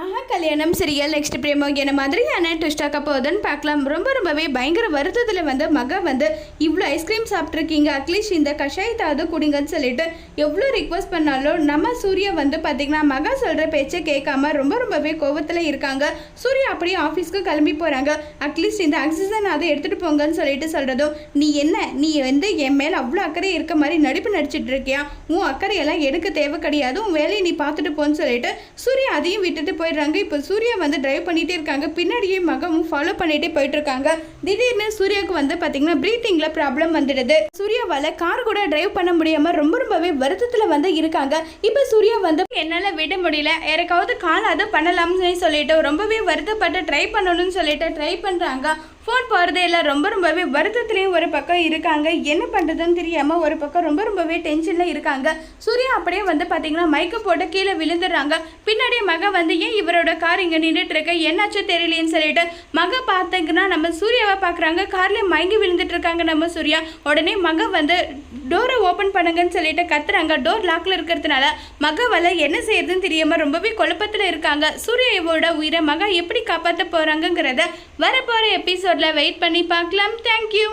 Ah, ஆஹா கல்யாணம் serial next பிரேமோ என்ன மாதிரியான ட்விஸ்டாக்க போகுதுன்னு பார்க்கலாம். ரொம்ப ரொம்பவே பயங்கர வருத்தத்தில் வந்து மக வந்து இவ்வளோ ஐஸ்கிரீம் சாப்பிட்ருக்கீங்க அட்லீஸ்ட் இந்த கஷாயத்தாவது குடிங்கன்னு சொல்லிட்டு எவ்வளோ ரிக்வஸ்ட் பண்ணாலும் நம்ம சூர்யா வந்து பார்த்திங்கன்னா மகா சொல்கிற பேச்சை கேட்காம ரொம்ப ரொம்பவே கோவத்தில் இருக்காங்க. சூர்யா அப்படியே ஆஃபீஸ்க்கு கிளம்பி போகிறாங்க அட்லீஸ்ட் இந்த ஆக்சிஜன் அதை எடுத்துகிட்டு போங்கன்னு சொல்லிட்டு சொல்கிறதும் நீ என்ன? நீ வந்து என் மேலே அவ்வளோ அக்கறை இருக்க மாதிரி நடிப்பு நடிச்சிட்டு இருக்கியா? உன் அக்கறையெல்லாம் எடுக்க தேவை கிடையாது. உன் வேலையை நீ பார்த்துட்டு போன்னு சொல்லிட்டு சூர்யா அதையும் விட்டுட்டு போயிடுறாங்க. இப்போ சூர்யா வந்து டிரைவ் பண்ணிட்டே இருக்காங்க. பின்னாடியே மகமும் ஃபாலோ பண்ணிட்டே போயிட்டு இருக்காங்க திடீர்னு சூர்யாவுக்கு வந்து பார்த்தீங்கன்னா ப்ரீத்திங்கில் ப்ராப்ளம் வந்துடுது. சூர்யாவால் கார் கூட டிரைவ் பண்ண முடியாம ரொம்ப ரொம்பவே வருத்தத்தில் வந்து இருக்காங்க. இப்போ சூர்யா வந்து என்னால் விட முடியல. யாருக்காவது கால் அதை பண்ணலாம்னு சொல்லிட்டு ரொம்பவே வருத்தப்பட்டு ட்ரை பண்ணணும்னு சொல்லிட்டு ட்ரை பண்ணுறாங்க ஃபோன் போகிறதே இல்லை. ரொம்ப ரொம்பவே வருத்தத்துலேயும் ஒரு பக்கம் இருக்காங்க. என்ன பண்ணுறதுன்னு தெரியாமல் ஒரு பக்கம் ரொம்ப ரொம்பவே டென்ஷனில் இருக்காங்க. சூர்யா அப்படியே வந்து பார்த்தீங்கன்னா மைக்கை போட்டு கீழே விழுந்துடுறாங்க. பின்னாடியே மக வந்து ஏன் இவரோட கார் இங்கே நின்றுட்டு இருக்க. என்னாச்சோ தெரியலேன்னு சொல்லிட்டு மக பார்த்தீங்கன்னா நம்ம சூர்யாவை பார்க்குறாங்க. கார்லேயே மயங்கி விழுந்துட்டு இருக்காங்க நம்ம சூர்யா. உடனே மக வந்து டோரை ஓப்பன் பண்ணுங்கன்னு சொல்லிட்டு கத்துறாங்க. டோர் லாக்ல இருக்கிறதுனால மகவால என்ன செய்யறதுன்னு தெரியாம ரொம்பவே குழப்பத்துல இருக்காங்க. சூர்யாவோட உயிரை மகா எப்படி காப்பாற்ற போறாங்கங்கிறத வரப்போற எபிசோட்ல வெயிட் பண்ணி பார்க்கலாம். தேங்க்யூ